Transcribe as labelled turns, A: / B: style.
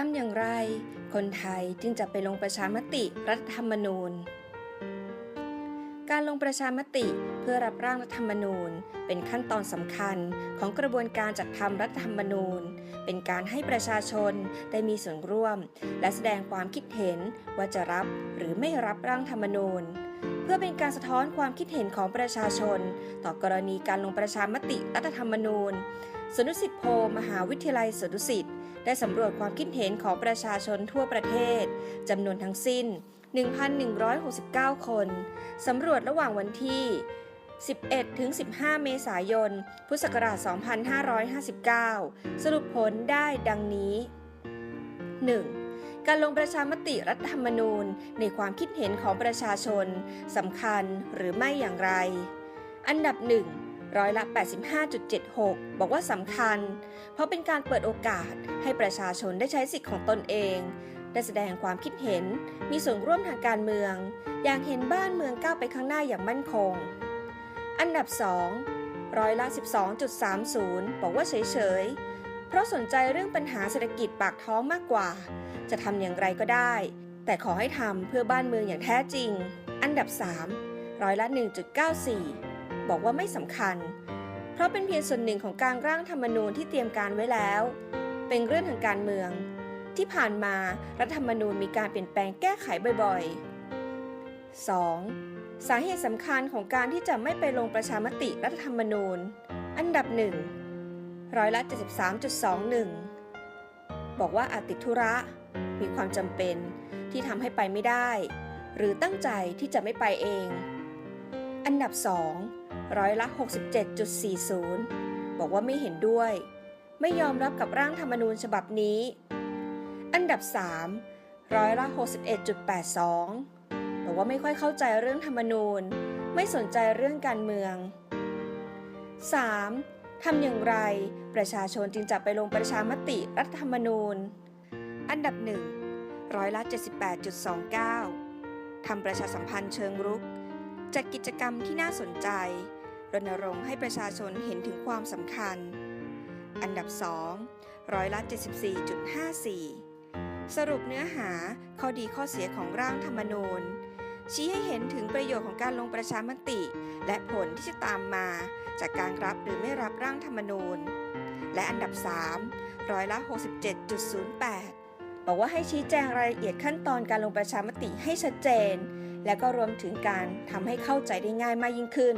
A: ทำอย่างไร คนไทยจึงจะไปลงประชามติรัฐธรรมนูญ การลงประชามติเพื่อรับร่างรัฐธรรมนูญ เป็นขั้นตอนสำคัญของกระบวนการจัดทำรัฐธรรมนูญ เป็นการให้ประชาชนได้มีส่วนร่วม และแสดงความคิดเห็นว่าจะรับหรือไม่รับร่างธรรมนูญเพื่อเป็นการสะท้อนความคิดเห็นของประชาชน ต่อกรณีการลงประชามติรัฐธรรมนูญ สนุสิทธิโพมหาวิทยาลัยสนุสิทธิ์ได้สำรวจความคิดเห็นของประชาชนทั่วประเทศจำนวนทั้งสิ้น 1,169 คน สำรวจระหว่างวันที่ 11 ถึง 15 เมษายน พุทธศักราช 2559 สรุปผลได้ดังนี้ 1. การลงประชามติรัฐธรรมนูญในความคิดเห็นของประชาชนสำคัญหรือไม่อย่างไร อันดับหนึ่ง ร้อยละ 85.76 บอกว่าสำคัญ เพราะเป็นการเปิดโอกาสให้ประชาชนได้ใช้สิทธิ์ของตนเอง ได้แสดงความคิดเห็น มีส่วนร่วมทางการเมือง อย่างเห็นบ้านเมืองก้าวไปข้างหน้าอย่างมั่นคง อันดับ 2 ร้อยละ 12.30 บอกว่าเฉยๆ เพราะสนใจเรื่องปัญหาเศรษฐกิจปากท้องมากกว่า จะทำอย่างไรก็ได้ แต่ขอให้ทำเพื่อบ้านเมืองอย่างแท้จริง อันดับ 3 ร้อยละ 1.94 บอกว่าไม่สำคัญ เพราะเป็นเพียงส่วนหนึ่งของการร่างธรรมนูญที่เตรียมการไว้แล้ว เป็นเรื่องทางการเมือง ที่ผ่านมารัฐธรรมนูญมีการเปลี่ยนแปลงแก้ไขบ่อยๆ 2. สาเหตุสำคัญของการที่จะไม่ไปลงประชามติรัฐธรรมนูญ อันดับหนึ่งร้อยละ 73.21 บอกว่าอาจติดธุระ มีความจำเป็นที่ทำให้ไปไม่ได้ หรือตั้งใจที่จะไม่ไปเอง อันดับ 2 ร้อยละ 67.40 บอกว่าไม่เห็นด้วย ไม่ยอมรับกับร่างธรรมนูญฉบับนี้ อันดับ 3 ร้อยละ 61.82 บอกว่าไม่ค่อยเข้าใจเรื่องธรรมนูญ ไม่สนใจเรื่องการเมือง 3. ทำอย่างไรประชาชนจึงจะไปลงประชามติรัฐธรรมนูญ อันดับ 1 ร้อยละ 78.29 ทำประชาสัมพันธ์เชิงรุก จัดกิจกรรมที่น่าสนใจ รณรงค์ให้ประชาชนเห็นถึงความสำคัญ อันดับ 2 ร้อยละ 74.54 สรุปเนื้อหาข้อดีข้อเสียของร่างธรรมนูญ ชี้ให้เห็นถึงประโยชน์ของการลงประชามติ และผลที่จะตามมาจากการรับหรือไม่รับร่างธรรมนูญ และอันดับ 3 ร้อยละ 67.08บอกว่าให้ชี้แจงรายละเอียดขั้นตอนการลงประชามติให้ชัดเจน และก็รวมถึงการทำให้เข้าใจได้ง่ายมากยิ่งขึ้น